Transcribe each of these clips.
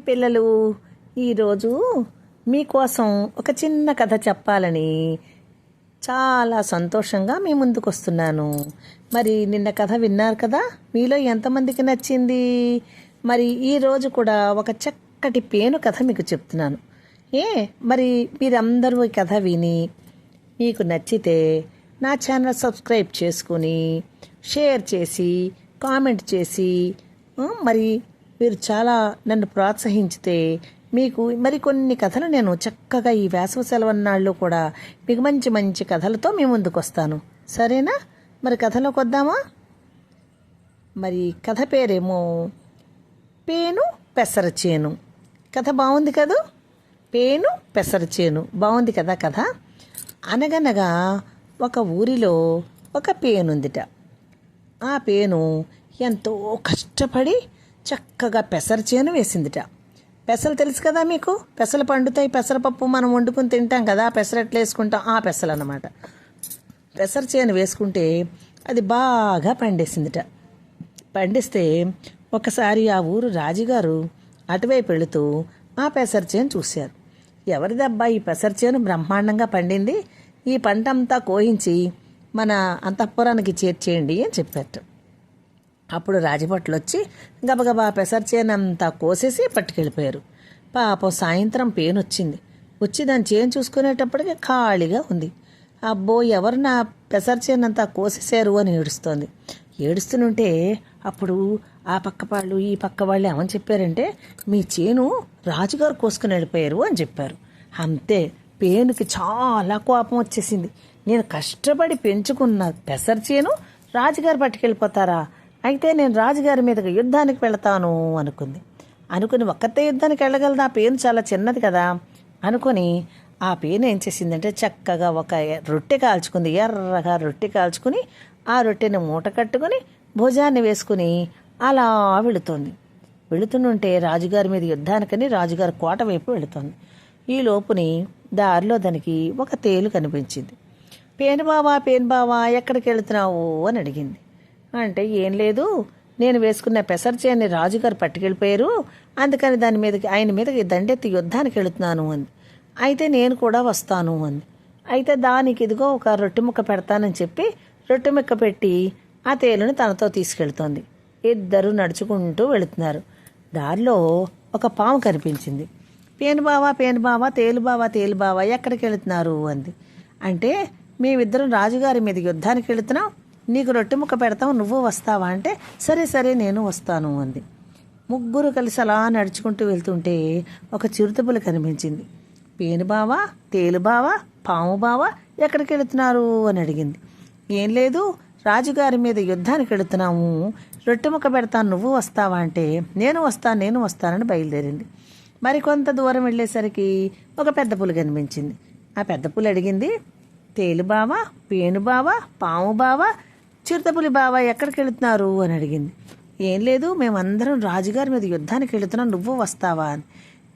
పిల్లలు ఈరోజు మీకోసం ఒక చిన్న కథ చెప్పాలని చాలా సంతోషంగా మీ ముందుకు వస్తున్నాను మరి నిన్న కథ విన్నారు కదా? మీలో ఎంతమందికి నచ్చింది? మరి ఈరోజు కూడా ఒక చక్కటి పేను కథ మీకు చెప్తున్నాను. ఏ మరి మీరందరూ ఈ కథ విని మీకు నచ్చితే నా ఛానల్ సబ్స్క్రైబ్ చేసుకుని షేర్ చేసి కామెంట్ చేసి మరి మీరు చాలా నన్ను ప్రోత్సహించితే మీకు మరికొన్ని కథలు నేను చక్కగా ఈ వేసవ సెలవన్నాళ్ళు కూడా మీకు మంచి మంచి కథలతో మీ ముందుకు వస్తాను సరేనా? మరి కథలోకి వద్దామా? మరి కథ పేరేమో పేను పెసర చేను కథ బాగుంది కదూ? పేను పెసర చేను బాగుంది కదా కథ? అనగనగా ఒక ఊరిలో ఒక పేనుందిట. ఆ పేను ఎంతో కష్టపడి చక్కగా పెసర చేను వేసిందిట. పెసలు తెలుసు కదా మీకు? పెసలు పండుతాయి పెసరపప్పు మనం వండుకుని తింటాం కదా పెసరట్లు వేసుకుంటాం? ఆ పెసలు అన్నమాట. పెసర చేను వేసుకుంటే అది బాగా పండేసిందిట. పండిస్తే ఒకసారి ఆ ఊరు రాజుగారు అటువైపు వెళుతూ ఆ పెసర చేను చూశారు. ఎవరిదబ్బా ఈ పెసర చేను బ్రహ్మాండంగా పండింది? ఈ పంట అంతా కోయించి మన అంతఃపురానికి చేర్చేయండి అని చెప్పారు అప్పుడు రాజభట్లు వచ్చి గబగబా పెసర చేనంతా కోసేసి పట్టుకెళ్ళిపోయారు. పాపం సాయంత్రం పేను వచ్చింది వచ్చి దాని చేను చూసుకునేటప్పటికి ఖాళీగా ఉంది. అబ్బో ఎవరు నా పెసర చేను అంతా కోసేశారు అని ఏడుస్తోంది. ఏడుస్తుంటే అప్పుడు ఆ పక్క వాళ్ళు ఈ పక్క వాళ్ళు ఏమని చెప్పారంటే మీ చేను రాజుగారు కోసుకుని వెళ్ళిపోయారు అని చెప్పారు. అంతే పేనుకి చాలా కోపం వచ్చేసింది. నేను కష్టపడి పెంచుకున్న పెసర చేను రాజుగారు పట్టుకెళ్ళిపోతారా? అయితే నేను రాజుగారి మీదకి యుద్ధానికి వెళతాను అనుకుంది. అనుకుని ఒక్కతే యుద్ధానికి వెళ్ళగలదు? ఆ పేను చాలా చిన్నది కదా. అనుకొని ఆ పేను ఏం చేసిందంటే చక్కగా ఒక రొట్టె కాల్చుకుంది. ఎర్రగా రొట్టె కాల్చుకుని ఆ రొట్టెని మూట కట్టుకుని భుజాన్ని వేసుకుని అలా వెళుతుంది. వెళుతుంటే రాజుగారి మీద యుద్ధానికని రాజుగారి కోట వైపు వెళుతోంది. ఈ లోపుని దారిలో దానికి ఒక తేలు కనిపించింది. పేను పేనుబావా పేను ఎక్కడికి వెళుతున్నావు అని అడిగింది. అంటే ఏం లేదు. నేను వేసుకున్న పెసర రాజుగారు పట్టుకెళ్ళిపోయారు. అందుకని దాని మీదకి ఆయన మీదకి దండెత్తి యుద్ధానికి వెళుతున్నాను అంది. అయితే నేను కూడా వస్తాను అంది. అయితే దానికి ఇదిగో ఒక రొట్టె ముక్క పెడతానని చెప్పి రొట్టె ముక్క పెట్టి ఆ తేలుని తనతో తీసుకెళ్తోంది. ఇద్దరు నడుచుకుంటూ వెళుతున్నారు. దారిలో ఒక పాము కనిపించింది. పేనుబావా పేనుబావా పేను తేలుబావా తేలు తేలు ఎక్కడికి వెళుతున్నారు? అంది. అంటే మేమిద్దరం రాజుగారి మీద యుద్ధానికి వెళుతున్నాం. నీకు రొట్టె ముక్క పెడతావు నువ్వు వస్తావా? అంటే సరే సరే నేను వస్తాను అంది. ముగ్గురు కలిసి అలా నడుచుకుంటూ వెళ్తుంటే ఒక చిరుతపులు కనిపించింది. పేను తేలుబావా పాముబావా పాము ఎక్కడికి వెళుతున్నారు? అని అడిగింది. ఏం లేదు రాజుగారి మీద యుద్ధానికి వెళుతున్నాము. రొట్టె ముక్క పెడతాను నువ్వు వస్తావా? అంటే నేను వస్తాను నేను వస్తానని బయలుదేరింది. మరికొంత దూరం వెళ్ళేసరికి ఒక పెద్ద పులి కనిపించింది. ఆ పెద్ద పులి అడిగింది తేలు పేనుబావా పేను పాము చిరుతపులి బావా ఎక్కడికి వెళుతున్నారు అని అడిగింది. ఏం లేదు మేమందరం రాజుగారి మీద యుద్ధానికి వెళుతున్నాం నువ్వు వస్తావా అని.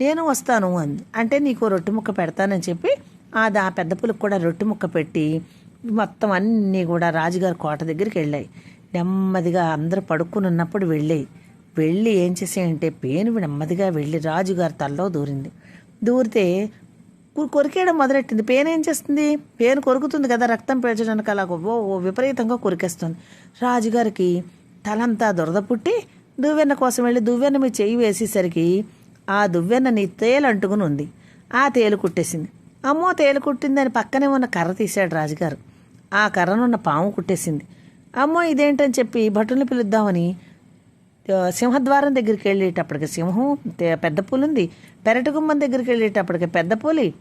నేను వస్తాను అంది. అంటే నీకు రొట్టె ముక్క పెడతానని చెప్పి ఆ దా పెద్ద పులికి కూడా రొట్టె ముక్క పెట్టి మొత్తం అన్నీ కూడా రాజుగారి కోట దగ్గరికి వెళ్ళాయి. నెమ్మదిగా అందరూ పడుకుని ఉన్నప్పుడు వెళ్ళాయి. వెళ్ళి ఏం చేసాయంటే పేను నెమ్మదిగా వెళ్ళి రాజుగారి తల్లో దూరింది. దూరితే కొరికేయడం మొదలెట్టింది. పేను ఏం చేస్తుంది? పేను కొరుకుతుంది కదా రక్తం పీల్చడానికి అలా ఓ విపరీతంగా కొరికేస్తుంది. రాజుగారికి తలంతా దురద పుట్టి దువ్వెన్న కోసం వెళ్ళి దువ్వెన్న మీ చెయ్యి వేసేసరికి ఆ దువ్వెన్నని తేలు అంటుకుని ఉంది. ఆ తేలు కుట్టేసింది. అమ్మో తేలు కుట్టిందని పక్కనే ఉన్న కర్ర తీశాడు రాజుగారు. ఆ కర్రనున్న పాము కుట్టేసింది. అమ్మో ఇదేంటని చెప్పి భటుల్ని పిలుద్దామని సింహద్వారం దగ్గరికి వెళ్ళేటప్పటికి సింహం పెద్ద పులి ఉంది. పెరటి గుమ్మం దగ్గరికి వెళ్ళేటప్పటికి పెద్ద పులి.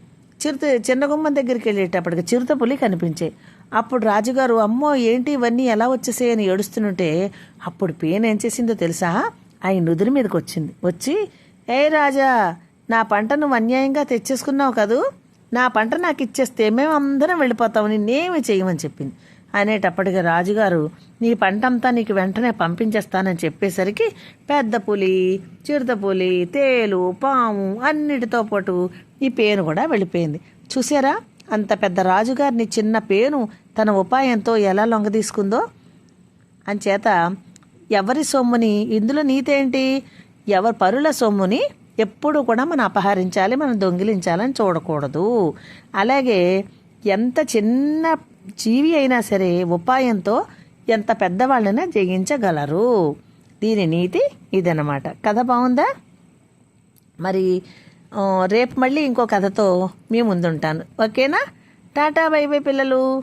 చిరుత చిన్న గుమ్మం దగ్గరికి వెళ్ళేటప్పటికి చిరుత పులి కనిపించాయి. అప్పుడు రాజుగారు అమ్మో ఏంటి ఇవన్నీ ఎలా వచ్చేసాయి? అని ఏడుస్తుంటే అప్పుడు పేన్ ఏం చేసిందో తెలుసా? ఆయన నుదురు మీదకి వచ్చింది. వచ్చి ఏ రాజా నా పంట నువ్వు అన్యాయంగా తెచ్చేసుకున్నావు కదూ? నా పంట నాకు ఇచ్చేస్తే మేము అందరం వెళ్ళిపోతాము నిన్నేమి చేయమని చెప్పింది. అనేటప్పటికి రాజుగారు నీ పంట అంతా నీకు వెంటనే పంపించేస్తానని చెప్పేసరికి పెద్ద పులి చిరుత పులి తేలు పాము అన్నిటితో పాటు ఈ పేను కూడా వెళ్ళిపోయింది. చూసారా అంత పెద్ద రాజుగారిని చిన్న పేను తన ఉపాయంతో ఎలా లొంగదీసుకుందో? అంచేత ఎవరి సొమ్ముని ఇందులో నీతేంటి? ఎవరి పరుల సొమ్ముని ఎప్పుడు కూడా మనం అపహరించాలి మనం దొంగిలించాలని చూడకూడదు. అలాగే ఎంత చిన్న జీవి అయినా సరే ఉపాయంతో ఎంత పెద్దవాళ్ళైనా జయించగలరు. దీని నీతి ఇదనమాట కథ బాగుందా? మరి రేపు మళ్ళీ ఇంకో కథతో మీ ముందుంటాను. ఓకేనా? టాటా బై బై పిల్లలు.